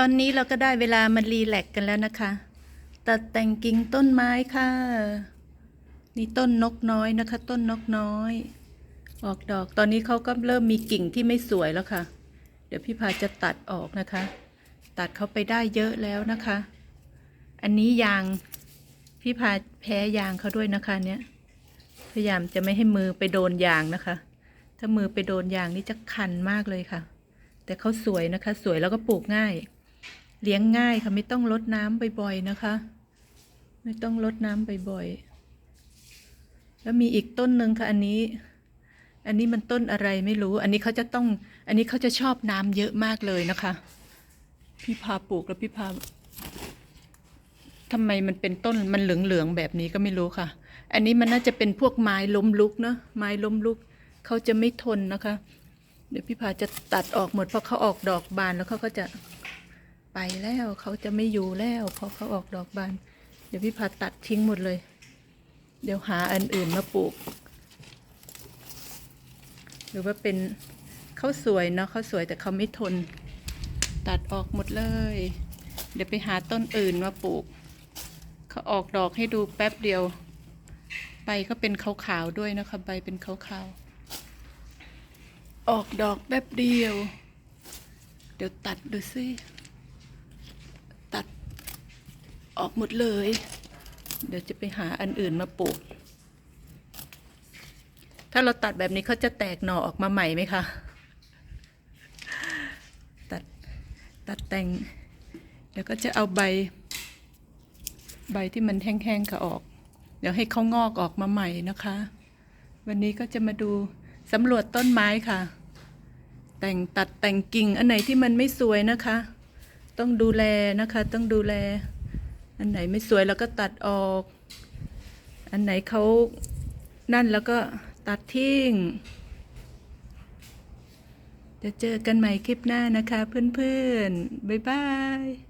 ตอนนี้เราก็ได้เวลามารีแลกซ์กันแล้วนะคะ ตัดแต่งกิ่งต้นไม้ค่ะ นี่ต้นนกน้อยนะคะ ต้นนกน้อย ออกดอก ตอนนี้เขาก็เริ่มมีกิ่งที่ไม่สวยแล้วค่ะ เดี๋ยวพี่พาจะตัดออกนะคะ ตัดเขาไปได้เยอะแล้วนะคะ อันนี้ยาง พี่พาแพ้ยางเขาด้วยนะคะเนี่ย พยายามจะไม่ให้มือไปโดนยางนะคะ ถ้ามือไปโดนยางนี่จะคันมากเลยค่ะ แต่เขาสวยนะคะ สวยแล้วก็ปลูกง่าย เลี้ยงง่ายค่ะไม่ต้องรดน้ำบ่อยๆนะคะ ไม่ต้องรดน้ำบ่อยๆแล้วมีอีกต้นหนึ่งค่ะอันนี้ อันนี้มันต้นอะไรไม่รู้ อันนี้เขาจะต้อง อันนี้เขาจะชอบน้ำเยอะมากเลยนะคะ พี่พาปลูกแล้วพี่พาทำไมมันเป็นต้นมันเหลืองๆแบบนี้ก็ไม่รู้ค่ะ อันนี้มันน่าจะเป็นพวกไม้ล้มลุกเนอะไม้ล้มลุกเขาจะไม่ทนนะคะ เดี๋ยวพี่พาจะตัดออกหมดเพราะเขาออกดอกบานแล้วเขาก็จะ ไปแล้วเขาจะไม่อยู่แล้วเพราะเขาออกดอกบาน เดี๋ยวพี่พาตัดทิ้งหมดเลย เดี๋ยวหาอันอื่นมาปลูก หรือว่าเป็นเขาสวยเนาะเขาสวยแต่เขาไม่ทน ตัดออกหมดเลย เดี๋ยวไปหาต้นอื่นมาปลูกเขาออกดอกให้ดูแป๊บเดียว ใบเขาเป็นขาวๆด้วยนะคะ ใบเป็นขาวๆออกดอกแป๊บเดียว เดี๋ยวตัดดูสิ ตัด ออกหมดเลย เดี๋ยวจะไปหาอันอื่นมาปลูก ถ้าเราตัดแบบนี้เขาจะแตกหน่อออกมาใหม่ไหมคะ ตัด ตัดแต่ง เดี๋ยวก็จะเอาใบ ใบที่มันแห้งๆก็ออก เดี๋ยวให้เขางอกออกมาใหม่นะคะ วันนี้ก็จะมาดูสำรวจต้นไม้ค่ะ แต่งตัดแต่งกิ่งอันไหนที่มันไม่สวยนะคะ ต้องดูแลนะคะ ต้องดูแล อันไหนไม่สวยเราก็ตัดออก อันไหนเขานั่นแล้วก็ตัดทิ้ง จะเจอกันใหม่คลิปหน้านะคะเพื่อนๆ บ๊ายบาย